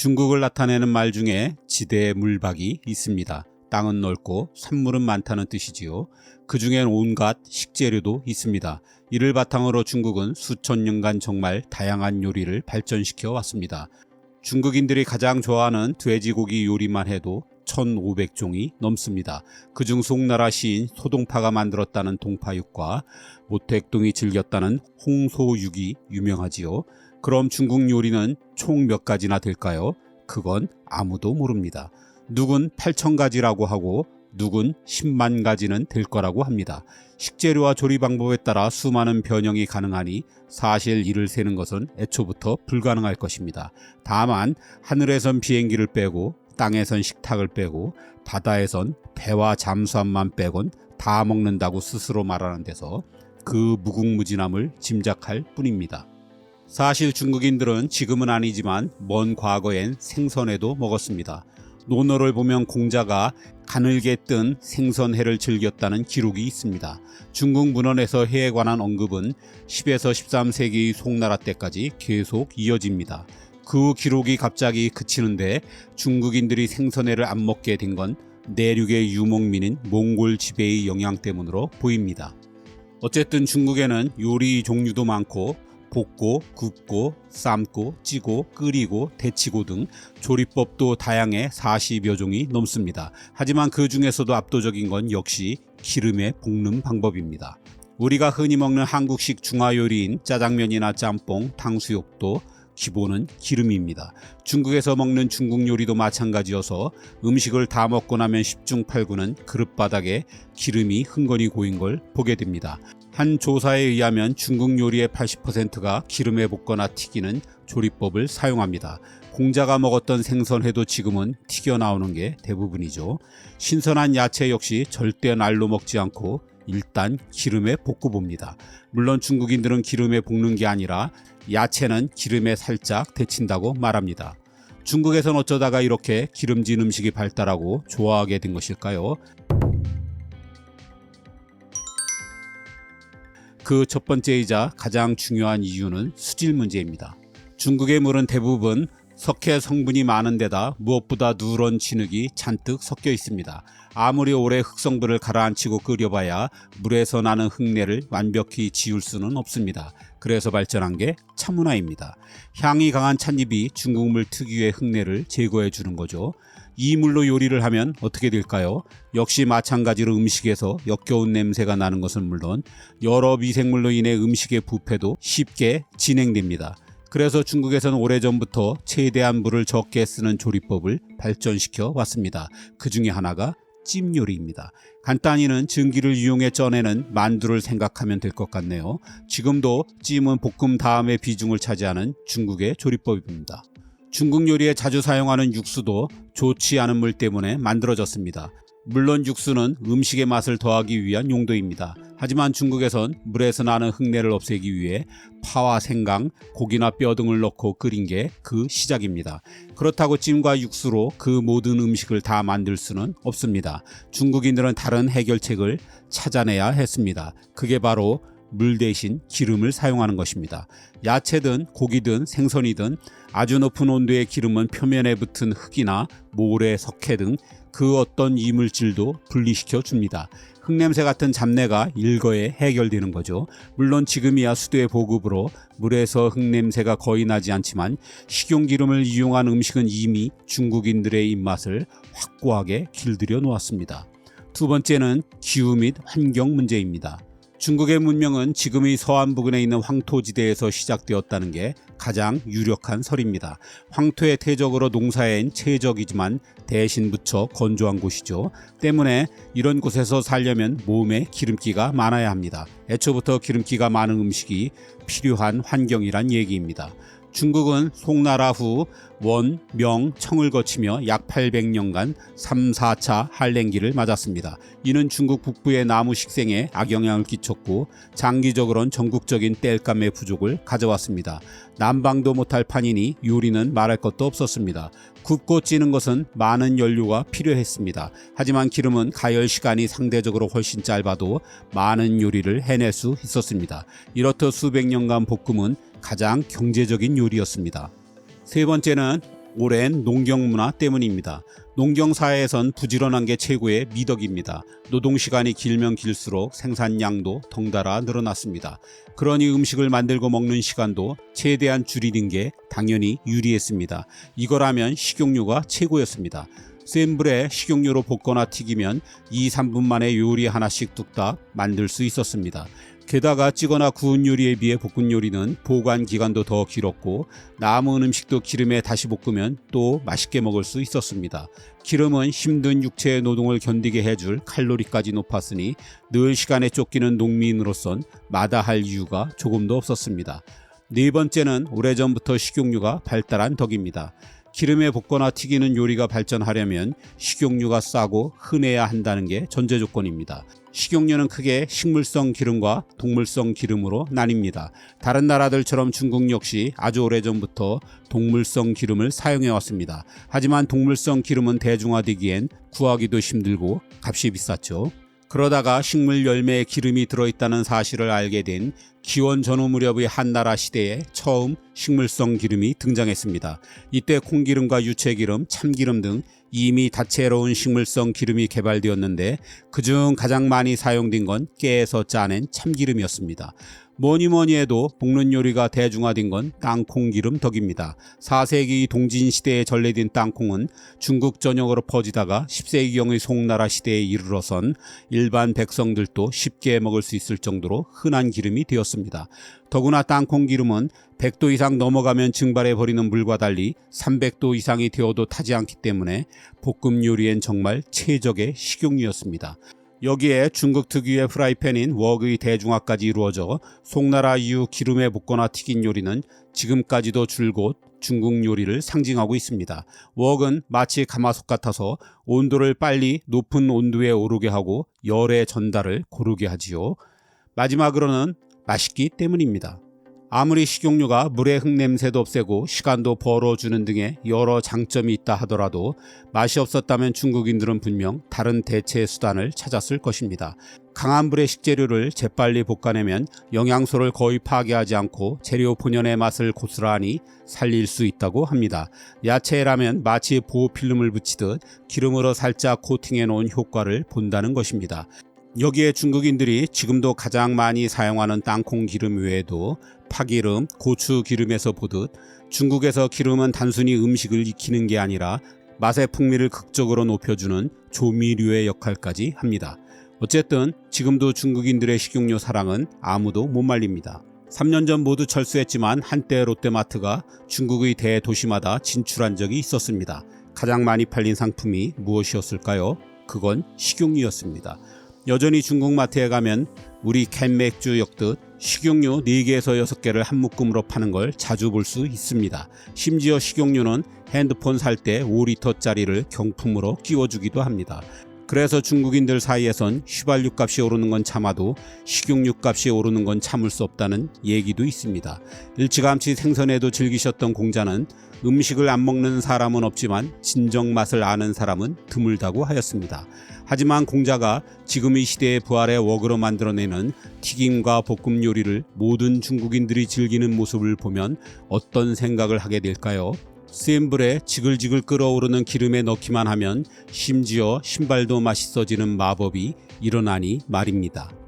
중국을 나타내는 말 중에 지대 물박이 있습니다. 땅은 넓고 산물은 많다는 뜻이지요. 그 중엔 온갖 식재료도 있습니다. 이를 바탕으로 중국은 수천 년간 정말 다양한 요리를 발전시켜 왔습니다. 중국인들이 가장 좋아하는 돼지고기 요리만 해도 1,500종이 넘습니다. 그중 송나라 시인 소동파가 만들었다는 동파육과 모택동이 즐겼다는 홍소육이 유명하지요. 그럼 중국 요리는 총 몇 가지나 될까요? 그건 아무도 모릅니다. 누군 8천 가지라고 하고 누군 10만 가지는 될 거라고 합니다. 식재료와 조리 방법에 따라 수많은 변형이 가능하니 사실 이를 세는 것은 애초부터 불가능할 것입니다. 다만 하늘에선 비행기를 빼고 땅에선 식탁을 빼고 바다에선 배와 잠수함만 빼곤 다 먹는다고 스스로 말하는 데서 그 무궁무진함을 짐작할 뿐입니다. 사실 중국인들은 지금은 아니지만 먼 과거엔 생선회도 먹었습니다. 논어를 보면 공자가 가늘게 뜬 생선회를 즐겼다는 기록이 있습니다. 중국 문헌에서 회에 관한 언급은 10에서 13세기 송나라 때까지 계속 이어집니다. 그 기록이 갑자기 그치는데 중국인들이 생선회를 안 먹게 된 건 내륙의 유목민인 몽골 지배의 영향 때문으로 보입니다. 어쨌든 중국에는 요리 종류도 많고 볶고, 굽고, 삶고, 찌고, 끓이고, 데치고 등 조리법도 다양해 40여 종이 넘습니다. 하지만 그 중에서도 압도적인 건 역시 기름에 볶는 방법입니다. 우리가 흔히 먹는 한국식 중화 요리인 짜장면이나 짬뽕, 탕수육도 기본은 기름입니다. 중국에서 먹는 중국 요리도 마찬가지여서 음식을 다 먹고 나면 10중 8구는 그릇바닥에 기름이 흥건히 고인 걸 보게 됩니다. 한 조사에 의하면 중국 요리의 80%가 기름에 볶거나 튀기는 조리법을 사용합니다. 공자가 먹었던 생선회도 지금은 튀겨 나오는 게 대부분이죠. 신선한 야채 역시 절대 날로 먹지 않고 일단 기름에 볶고 봅니다. 물론 중국인들은 기름에 볶는 게 아니라 야채는 기름에 살짝 데친다고 말합니다. 중국에선 어쩌다가 이렇게 기름진 음식이 발달하고 좋아하게 된 것일까요? 그 첫 번째이자 가장 중요한 이유는 수질 문제입니다. 중국의 물은 대부분 석회 성분이 많은 데다 무엇보다 누런 진흙이 잔뜩 섞여 있습니다. 아무리 오래 흙성분을 가라앉히고 끓여봐야 물에서 나는 흙내를 완벽히 지울 수는 없습니다. 그래서 발전한 게 차문화입니다. 향이 강한 찻잎이 중국물 특유의 흙내를 제거해 주는 거죠. 이 물로 요리를 하면 어떻게 될까요? 역시 마찬가지로 음식에서 역겨운 냄새가 나는 것은 물론 여러 미생물로 인해 음식의 부패도 쉽게 진행됩니다. 그래서 중국에서는 오래전부터 최대한 물을 적게 쓰는 조리법을 발전시켜 왔습니다. 그 중에 하나가 찜 요리입니다. 간단히는 증기를 이용해 쪄내는 만두를 생각하면 될 것 같네요. 지금도 찜은 볶음 다음에 비중을 차지하는 중국의 조리법입니다. 중국 요리에 자주 사용하는 육수도 좋지 않은 물 때문에 만들어졌습니다. 물론 육수는 음식의 맛을 더하기 위한 용도입니다. 하지만 중국에선 물에서 나는 흙내를 없애기 위해 파와 생강, 고기나 뼈 등을 넣고 끓인 게 그 시작입니다. 그렇다고 찜과 육수로 그 모든 음식을 다 만들 수는 없습니다. 중국인들은 다른 해결책을 찾아내야 했습니다. 그게 바로 물 대신 기름을 사용하는 것입니다. 야채든 고기든 생선이든 아주 높은 온도의 기름은 표면에 붙은 흙이나 모래, 석회 등 그 어떤 이물질도 분리시켜 줍니다. 흙냄새 같은 잡내가 일거에 해결되는 거죠. 물론 지금이야 수도의 보급으로 물에서 흙냄새가 거의 나지 않지만 식용기름을 이용한 음식은 이미 중국인들의 입맛을 확고하게 길들여 놓았습니다. 두 번째는 기후 및 환경 문제입니다. 중국의 문명은 지금의 서안 부근에 있는 황토지대에서 시작되었다는 게 가장 유력한 설입니다. 황토의 태적으로 농사엔 최적이지만 대신 무척 건조한 곳이죠. 때문에 이런 곳에서 살려면 몸에 기름기가 많아야 합니다. 애초부터 기름기가 많은 음식이 필요한 환경이란 얘기입니다. 중국은 송나라 후 원, 명, 청을 거치며 약 800년간 3, 4차 한랭기를 맞았습니다. 이는 중국 북부의 나무 식생에 악영향을 끼쳤고 장기적으로는 전국적인 땔감의 부족을 가져왔습니다. 난방도 못할 판이니 요리는 말할 것도 없었습니다. 굽고 찌는 것은 많은 연료가 필요했습니다. 하지만 기름은 가열 시간이 상대적으로 훨씬 짧아도 많은 요리를 해낼 수 있었습니다. 이렇듯 수백 년간 볶음은 가장 경제적인 요리였습니다. 세 번째는 오랜 농경 문화 때문입니다. 농경 사회에선 부지런한 게 최고의 미덕입니다. 노동 시간이 길면 길수록 생산량도 덩달아 늘어났습니다. 그러니 음식을 만들고 먹는 시간도 최대한 줄이는 게 당연히 유리했습니다. 이거라면 식용유가 최고였습니다. 센 불에 식용유로 볶거나 튀기면 2, 3분 만에 요리 하나씩 뚝딱 만들 수 있었습니다. 게다가 찌거나 구운 요리에 비해 볶은 요리는 보관 기간도 더 길었고 남은 음식도 기름에 다시 볶으면 또 맛있게 먹을 수 있었습니다. 기름은 힘든 육체의 노동을 견디게 해줄 칼로리까지 높았으니 늘 시간에 쫓기는 농민으로선 마다할 이유가 조금도 없었습니다. 네 번째는 오래전부터 식용유가 발달한 덕입니다. 기름에 볶거나 튀기는 요리가 발전하려면 식용유가 싸고 흔해야 한다는 게 전제 조건입니다. 식용유는 크게 식물성 기름과 동물성 기름으로 나뉩니다. 다른 나라들처럼 중국 역시 아주 오래전부터 동물성 기름을 사용해 왔습니다. 하지만 동물성 기름은 대중화되기엔 구하기도 힘들고 값이 비쌌죠. 그러다가 식물 열매에 기름이 들어있다는 사실을 알게 된 기원 전후 무렵의 한나라 시대에 처음 식물성 기름이 등장했습니다. 이때 콩기름과 유채기름, 참기름 등 이미 다채로운 식물성 기름이 개발되었는데 그중 가장 많이 사용된 건 깨에서 짜낸 참기름이었습니다. 뭐니 뭐니 해도 볶는 요리가 대중화된 건 땅콩 기름 덕입니다. 4세기 동진 시대에 전래된 땅콩은 중국 전역으로 퍼지다가 10세기경의 송나라 시대에 이르러선 일반 백성들도 쉽게 먹을 수 있을 정도로 흔한 기름이 되었습니다. 더구나 땅콩 기름은 100도 이상 넘어가면 증발해 버리는 물과 달리 300도 이상이 되어도 타지 않기 때문에 볶음 요리엔 정말 최적의 식용유였습니다. 여기에 중국 특유의 프라이팬인 웍의 대중화까지 이루어져 송나라 이후 기름에 볶거나 튀긴 요리는 지금까지도 줄곧 중국 요리를 상징하고 있습니다. 웍은 마치 가마솥 같아서 온도를 빨리 높은 온도에 오르게 하고 열의 전달을 고르게 하지요. 마지막으로는 맛있기 때문입니다. 아무리 식용유가 물의 흙냄새도 없애고 시간도 벌어주는 등의 여러 장점이 있다 하더라도 맛이 없었다면 중국인들은 분명 다른 대체 수단을 찾았을 것입니다. 강한 불의 식재료를 재빨리 볶아내면 영양소를 거의 파괴하지 않고 재료 본연의 맛을 고스란히 살릴 수 있다고 합니다. 야채라면 마치 보호필름을 붙이듯 기름으로 살짝 코팅해 놓은 효과를 본다는 것입니다. 여기에 중국인들이 지금도 가장 많이 사용하는 땅콩 기름 외에도 파기름, 고추 기름에서 보듯 중국에서 기름은 단순히 음식을 익히는 게 아니라 맛의 풍미를 극적으로 높여주는 조미료의 역할까지 합니다. 어쨌든 지금도 중국인들의 식용유 사랑은 아무도 못 말립니다. 3년 전 모두 철수했지만 한때 롯데마트가 중국의 대도시마다 진출한 적이 있었습니다. 가장 많이 팔린 상품이 무엇이었을까요? 그건 식용유였습니다. 여전히 중국 마트에 가면 우리 캔 맥주 엮듯 식용유 4개에서 6개를 한 묶음으로 파는 걸 자주 볼 수 있습니다. 심지어 식용유는 핸드폰 살 때 5리터짜리를 경품으로 끼워주기도 합니다. 그래서 중국인들 사이에선 휘발유 값이 오르는 건 참아도 식용유 값이 오르는 건 참을 수 없다는 얘기도 있습니다. 일찌감치 생선에도 즐기셨던 공자는 음식을 안 먹는 사람은 없지만 진정 맛을 아는 사람은 드물다고 하였습니다. 하지만 공자가 지금의 시대의 부활의 웍으로 만들어내는 튀김과 볶음 요리를 모든 중국인들이 즐기는 모습을 보면 어떤 생각을 하게 될까요? 센 불에 지글지글 끓어오르는 기름에 넣기만 하면 심지어 신발도 맛있어지는 마법이 일어나니 말입니다.